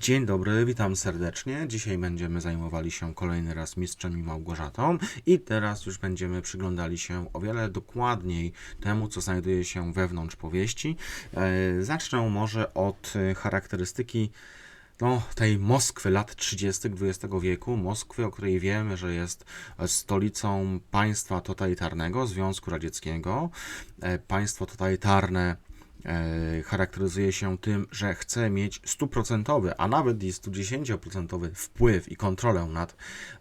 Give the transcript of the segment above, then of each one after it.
Dzień dobry, witam serdecznie. Dzisiaj będziemy zajmowali się kolejny raz Mistrzem i Małgorzatą i teraz już będziemy przyglądali się o wiele dokładniej temu, co znajduje się wewnątrz powieści. E, Zacznę może od e, charakterystyki no, tej Moskwy lat 30. XX wieku, Moskwy, o której wiemy, że jest stolicą państwa totalitarnego, Związku Radzieckiego. E, Państwo totalitarne e, charakteryzuje się tym, że chce mieć stuprocentowy, a nawet i 110% wpływ i kontrolę nad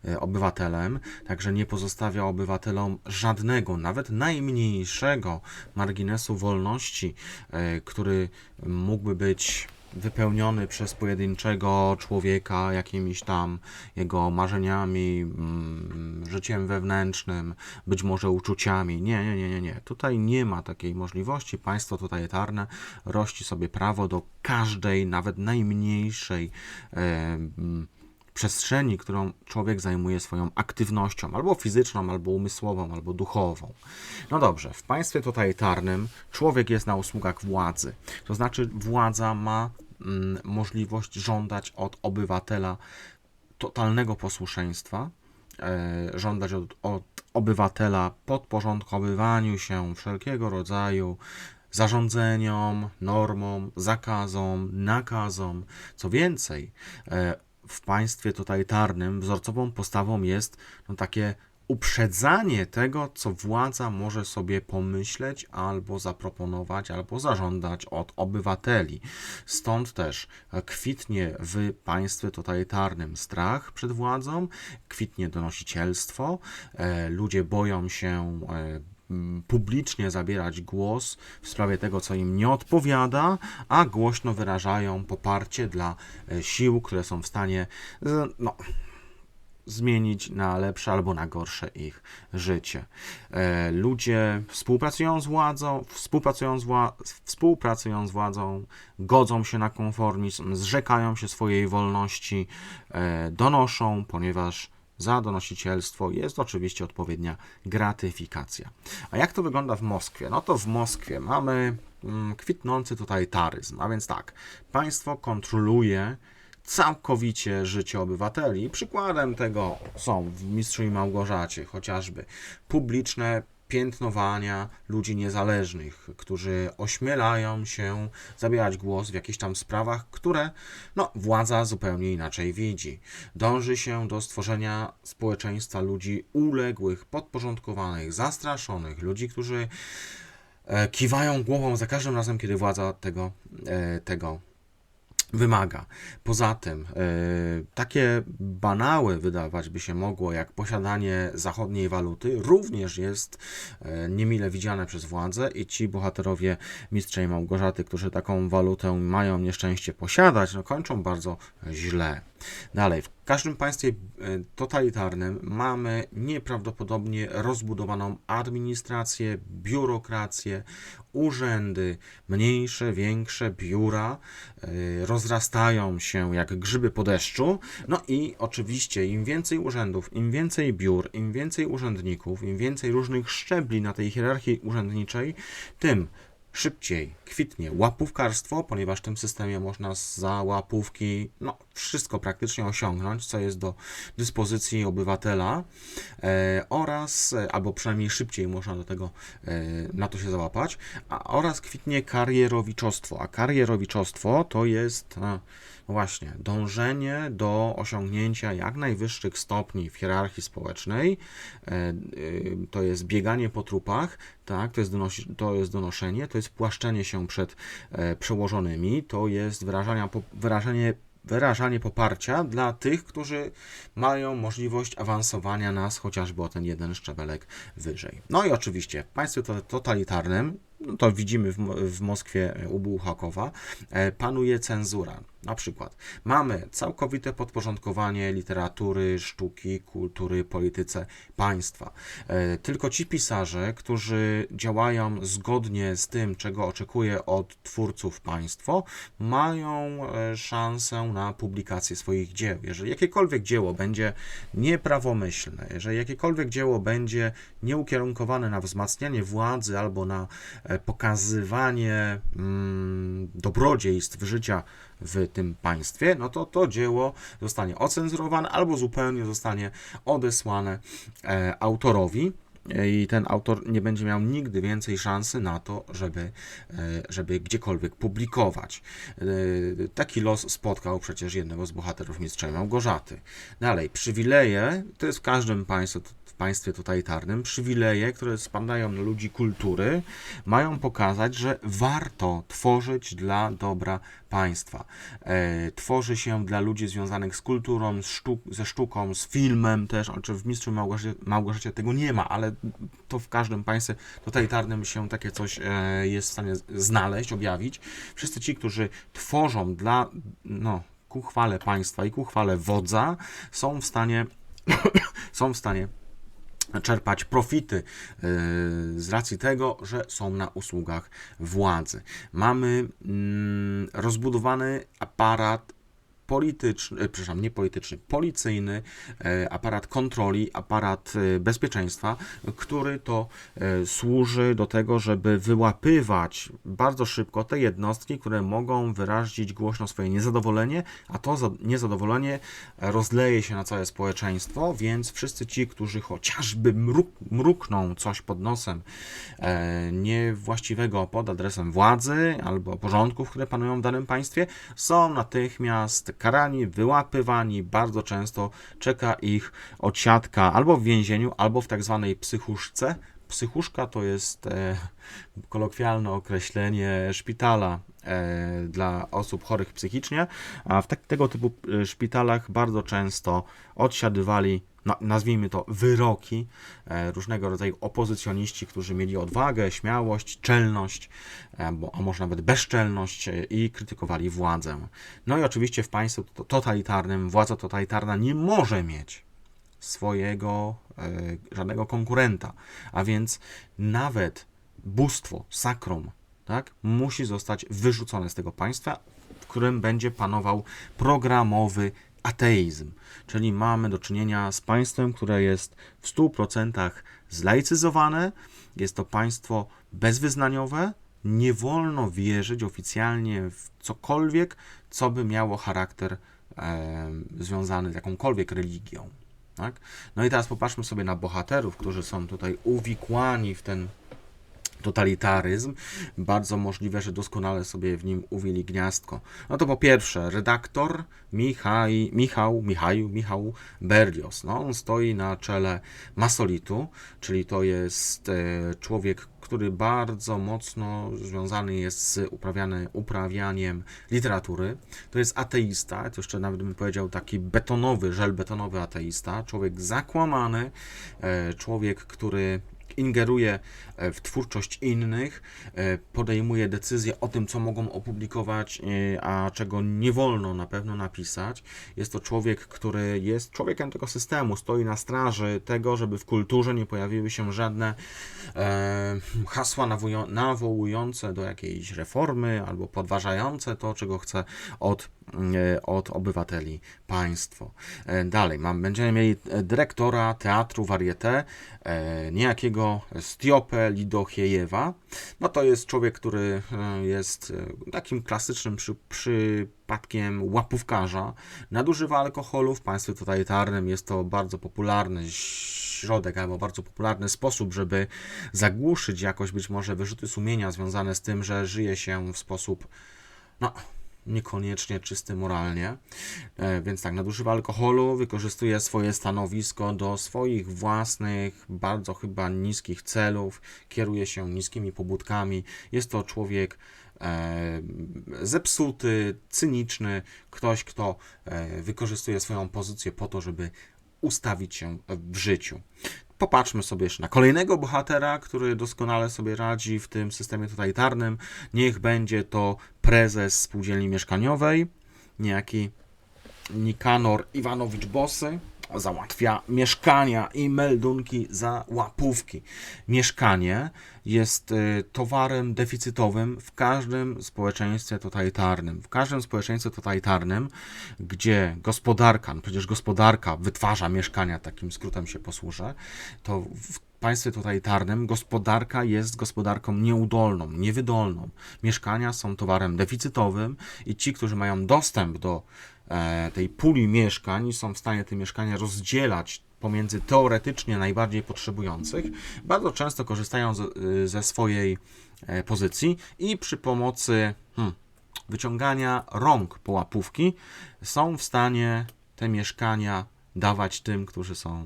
e, obywatelem, także nie pozostawia obywatelom żadnego, nawet najmniejszego marginesu wolności, e, który mógłby być wypełniony przez pojedynczego człowieka jakimiś tam jego marzeniami, mm, życiem wewnętrznym, być może uczuciami. Nie, nie, nie, nie, nie. Tutaj nie ma takiej możliwości. Państwo totalitarne rości sobie prawo do każdej, nawet najmniejszej mm, przestrzeni, którą człowiek zajmuje swoją aktywnością, albo fizyczną, albo umysłową, albo duchową. No dobrze, w państwie totalitarnym człowiek jest na usługach władzy. To znaczy, władza ma mm, możliwość żądać od obywatela totalnego posłuszeństwa, e, żądać od, od obywatela podporządkowywaniu się wszelkiego rodzaju zarządzeniom, normom, zakazom, nakazom. Co więcej, e, w państwie totalitarnym wzorcową postawą jest no, takie uprzedzanie tego, co władza może sobie pomyśleć, albo zaproponować, albo zażądać od obywateli. Stąd też kwitnie w państwie totalitarnym strach przed władzą, kwitnie donosicielstwo, e, ludzie boją się e, publicznie zabierać głos w sprawie tego, co im nie odpowiada, a głośno wyrażają poparcie dla e, sił, które są w stanie no, zmienić na lepsze albo na gorsze ich życie. E, Ludzie współpracują z władzą, współpracują z, wła- współpracują z władzą, godzą się na konformizm, zrzekają się swojej wolności, e, donoszą, ponieważ za donosicielstwo jest oczywiście odpowiednia gratyfikacja. A jak to wygląda w Moskwie? No to w Moskwie mamy mm, kwitnący totalitaryzm, a więc tak, państwo kontroluje całkowicie życie obywateli. Przykładem tego są w Mistrzu i Małgorzacie chociażby publiczne piętnowania ludzi niezależnych, którzy ośmielają się zabierać głos w jakichś tam sprawach, które no, władza zupełnie inaczej widzi. Dąży się do stworzenia społeczeństwa ludzi uległych, podporządkowanych, zastraszonych, ludzi, którzy e, kiwają głową za każdym razem, kiedy władza tego, e, tego wymaga. Poza tym, e, takie banały wydawać by się mogło, jak posiadanie zachodniej waluty, również jest e, niemile widziane przez władzę i ci bohaterowie Mistrza i Małgorzaty, którzy taką walutę mają nieszczęście posiadać, no kończą bardzo źle. Dalej, w każdym państwie e, totalitarnym mamy nieprawdopodobnie rozbudowaną administrację, biurokrację, urzędy, mniejsze, większe biura e, rozrastają się jak grzyby po deszczu. No i oczywiście im więcej urzędów, im więcej biur, im więcej urzędników, im więcej różnych szczebli na tej hierarchii urzędniczej, tym szybciej kwitnie łapówkarstwo, ponieważ w tym systemie można za łapówki no, wszystko praktycznie osiągnąć, co jest do dyspozycji obywatela e, oraz, e, albo przynajmniej szybciej można do tego, e, na to się załapać, a, oraz kwitnie karierowiczostwo, a karierowiczostwo to jest no właśnie dążenie do osiągnięcia jak najwyższych stopni w hierarchii społecznej, e, y, to jest bieganie po trupach, tak, to jest, donosi, to jest donoszenie, to jest płaszczenie się przed e, przełożonymi, to jest wyrażania, wyrażanie wyrażanie poparcia dla tych, którzy mają możliwość awansowania nas chociażby o ten jeden szczebelek wyżej. No i oczywiście w państwie to- totalitarnym, no to widzimy w, w Moskwie u Bułhakowa, e, panuje cenzura. Na przykład mamy całkowite podporządkowanie literatury, sztuki, kultury, polityce państwa. E, Tylko ci pisarze, którzy działają zgodnie z tym, czego oczekuje od twórców państwo, mają e, szansę na publikację swoich dzieł. Jeżeli jakiekolwiek dzieło będzie nieprawomyślne, jeżeli jakiekolwiek dzieło będzie nieukierunkowane na wzmacnianie władzy albo na e, pokazywanie mm, dobrodziejstw życia w tym państwie, no to to dzieło zostanie ocenzurowane albo zupełnie zostanie odesłane e, autorowi i ten autor nie będzie miał nigdy więcej szansy na to, żeby, e, żeby gdziekolwiek publikować. E, Taki los spotkał przecież jednego z bohaterów Mistrza Małgorzaty. Dalej, przywileje, to jest w każdym państwie, w państwie totalitarnym, przywileje, które spadają na ludzi kultury, mają pokazać, że warto tworzyć dla dobra państwa. E, tworzy się dla ludzi związanych z kulturą, z sztuk, ze sztuką, z filmem też, czy w Mistrzu Małgorzacie, Małgorzacie tego nie ma, ale to w każdym państwie totalitarnym się takie coś e, jest w stanie znaleźć, objawić. Wszyscy ci, którzy tworzą dla, no, ku chwale państwa i ku chwale wodza, są w stanie, są w stanie czerpać profity y, z racji tego, że są na usługach władzy. Mamy mm, rozbudowany aparat polityczny, e, przepraszam, nie polityczny, policyjny, e, aparat kontroli, aparat e, bezpieczeństwa, który to służy do tego, żeby wyłapywać bardzo szybko te jednostki, które mogą wyrazić głośno swoje niezadowolenie, a to za- niezadowolenie rozleje się na całe społeczeństwo, więc wszyscy ci, którzy chociażby mruk, mrukną coś pod nosem niewłaściwego pod adresem władzy albo porządków, które panują w danym państwie, są natychmiast karani, wyłapywani. Bardzo często czeka ich odsiadka albo w więzieniu, albo w tak zwanej psychuszce. Psychuszka to jest e, kolokwialne określenie szpitala e, dla osób chorych psychicznie, a w tak, tego typu e, szpitalach bardzo często odsiadywali, nazwijmy to, wyroki e, różnego rodzaju opozycjoniści, którzy mieli odwagę, śmiałość, czelność, e, a może nawet bezczelność e, i krytykowali władzę. No i oczywiście w państwie to- totalitarnym władza totalitarna nie może mieć swojego żadnego konkurenta, a więc nawet bóstwo, sakrum, tak, musi zostać wyrzucone z tego państwa, w którym będzie panował programowy ateizm. Czyli mamy do czynienia z państwem, które jest w 100% zlaicyzowane, jest to państwo bezwyznaniowe, nie wolno wierzyć oficjalnie w cokolwiek, co by miało charakter e, związany z jakąkolwiek religią. Tak? No i teraz popatrzmy sobie na bohaterów, którzy są tutaj uwikłani w ten totalitaryzm. Bardzo możliwe, że doskonale sobie w nim uwili gniazdko. No to po pierwsze, redaktor Michaj, Michał, Michał, Michał Berlios. No, on stoi na czele Masolitu, czyli to jest e, człowiek, który bardzo mocno związany jest z uprawiany, uprawianiem literatury. To jest ateista, to jeszcze nawet bym powiedział taki betonowy, żelbetonowy ateista, człowiek zakłamany, e, człowiek, który ingeruje e, w twórczość innych, e, podejmuje decyzje o tym, co mogą opublikować, e, a czego nie wolno na pewno napisać. Jest to człowiek, który jest człowiekiem tego systemu, stoi na straży tego, żeby w kulturze nie pojawiły się żadne hasła nawołują- nawołujące do jakiejś reformy albo podważające to, czego chce od, od obywateli państwo. Dalej, mam, będziemy mieli dyrektora teatru Varieté, niejakiego Stiopę Lidochiejewa. No to jest człowiek, który e, jest e, takim klasycznym przy, przypadkiem łapówkarza. Nadużywa alkoholu w państwie totalitarnym. Jest to bardzo popularny środek albo bardzo popularny sposób, żeby zagłuszyć jakoś być może wyrzuty sumienia związane z tym, że żyje się w sposób no, niekoniecznie czysty moralnie. E, Więc tak, nadużywa alkoholu, wykorzystuje swoje stanowisko do swoich własnych, bardzo chyba niskich celów, kieruje się niskimi pobudkami. Jest to człowiek e, zepsuty, cyniczny, ktoś, kto e, wykorzystuje swoją pozycję po to, żeby ustawić się w życiu. Popatrzmy sobie jeszcze na kolejnego bohatera, który doskonale sobie radzi w tym systemie totalitarnym. Niech będzie to prezes spółdzielni mieszkaniowej, niejaki Nikanor Iwanowicz Bosy. Załatwia mieszkania i meldunki za łapówki. Mieszkanie jest y, towarem deficytowym w każdym społeczeństwie totalitarnym. W każdym społeczeństwie totalitarnym, gdzie gospodarka, no przecież gospodarka wytwarza mieszkania, takim skrótem się posłużę, to w państwie totalitarnym gospodarka jest gospodarką nieudolną, niewydolną. Mieszkania są towarem deficytowym i ci, którzy mają dostęp do tej puli mieszkań, są w stanie te mieszkania rozdzielać pomiędzy teoretycznie najbardziej potrzebujących, bardzo często korzystają z, y, ze swojej e, pozycji i przy pomocy hmm, wyciągania rąk po łapówki są w stanie te mieszkania dawać tym, którzy są e,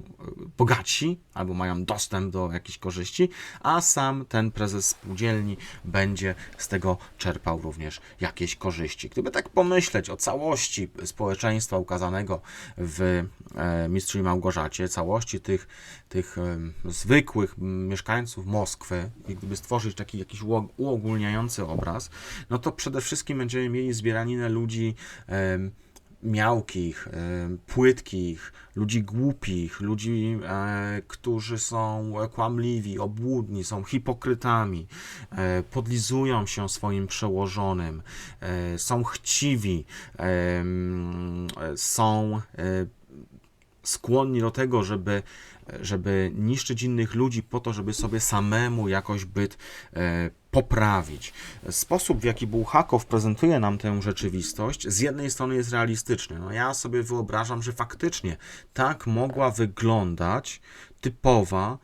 bogatsi albo mają dostęp do jakichś korzyści, a sam ten prezes spółdzielni będzie z tego czerpał również jakieś korzyści. Gdyby tak pomyśleć o całości społeczeństwa ukazanego w e, Mistrzu i Małgorzacie, całości tych, tych em, zwykłych mieszkańców Moskwy i gdyby stworzyć taki jakiś uog- uogólniający obraz, no to przede wszystkim będziemy mieli zbieraninę ludzi miałkich, em, płytkich, ludzi głupich, ludzi, e, którzy są kłamliwi, obłudni, są hipokrytami, e, podlizują się swoim przełożonym, e, są chciwi, są skłonni do tego, żeby, żeby niszczyć innych ludzi po to, żeby sobie samemu jakoś byt poprawić. Sposób, w jaki Bułhakow prezentuje nam tę rzeczywistość, z jednej strony jest realistyczny. No ja sobie wyobrażam, że faktycznie tak mogła wyglądać typowa,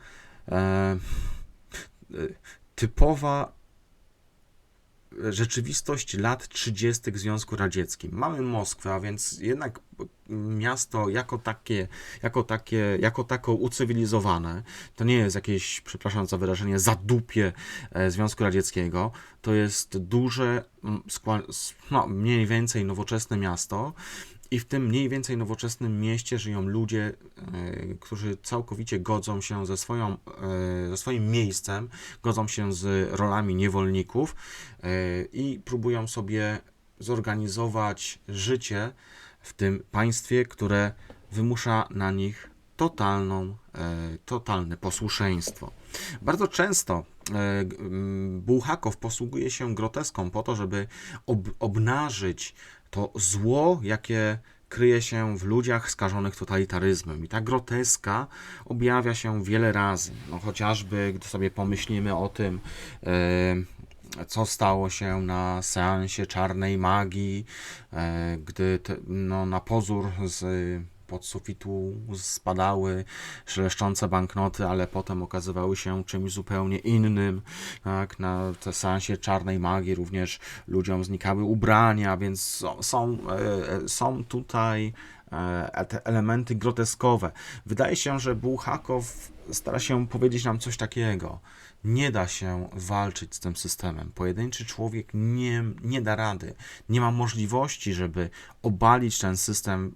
e, typowa rzeczywistość lat 30. w Związku Radzieckim. Mamy Moskwę, a więc jednak miasto jako takie, jako takie, jako tako ucywilizowane. To nie jest jakieś, przepraszam za wyrażenie, zadupie e, Związku Radzieckiego. To jest duże, no, mniej więcej nowoczesne miasto. I w tym mniej więcej nowoczesnym mieście żyją ludzie, e, którzy całkowicie godzą się ze, swoją, e, ze swoim miejscem, godzą się z rolami niewolników e, i próbują sobie zorganizować życie w tym państwie, które wymusza na nich totalną, totalne posłuszeństwo. Bardzo często Bułhakow posługuje się groteską po to, żeby ob, obnażyć to zło, jakie kryje się w ludziach skażonych totalitaryzmem. I ta groteska objawia się wiele razy. No, chociażby, gdy sobie pomyślimy o tym, e, co stało się na seansie czarnej magii, e, gdy te, no, na pozór z pod sufitu spadały szeleszczące banknoty, ale potem okazywały się czymś zupełnie innym. Tak, na seansie czarnej magii również ludziom znikały ubrania, więc są, są, e, są tutaj e, te elementy groteskowe. Wydaje się, że Bułhakow stara się powiedzieć nam coś takiego. Nie da się walczyć z tym systemem. Pojedynczy człowiek nie, nie da rady. Nie ma możliwości, żeby obalić ten system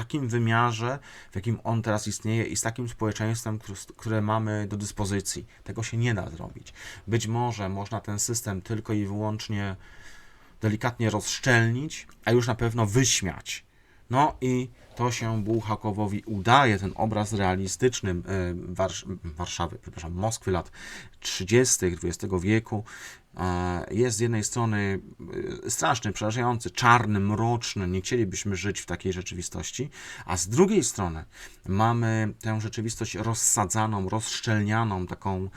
takim wymiarze, w jakim on teraz istnieje i z takim społeczeństwem, które- mamy do dyspozycji. Tego się nie da zrobić. Być może można ten system tylko i wyłącznie delikatnie rozszczelnić, a już na pewno wyśmiać. No i to się Bułhakowowi udaje, ten obraz realistyczny e, Warsz- Warszawy, przepraszam, Moskwy lat 30. XX wieku jest z jednej strony e, straszny, przerażający, czarny, mroczny, nie chcielibyśmy żyć w takiej rzeczywistości, a z drugiej strony mamy tę rzeczywistość rozsadzaną, rozszczelnianą, taką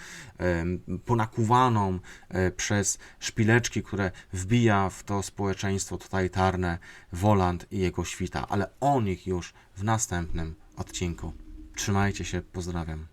ponakuwaną e, przez szpileczki, które wbija w to społeczeństwo totalitarne Woland i jego świta, ale o nich już w następnym odcinku. Trzymajcie się, pozdrawiam.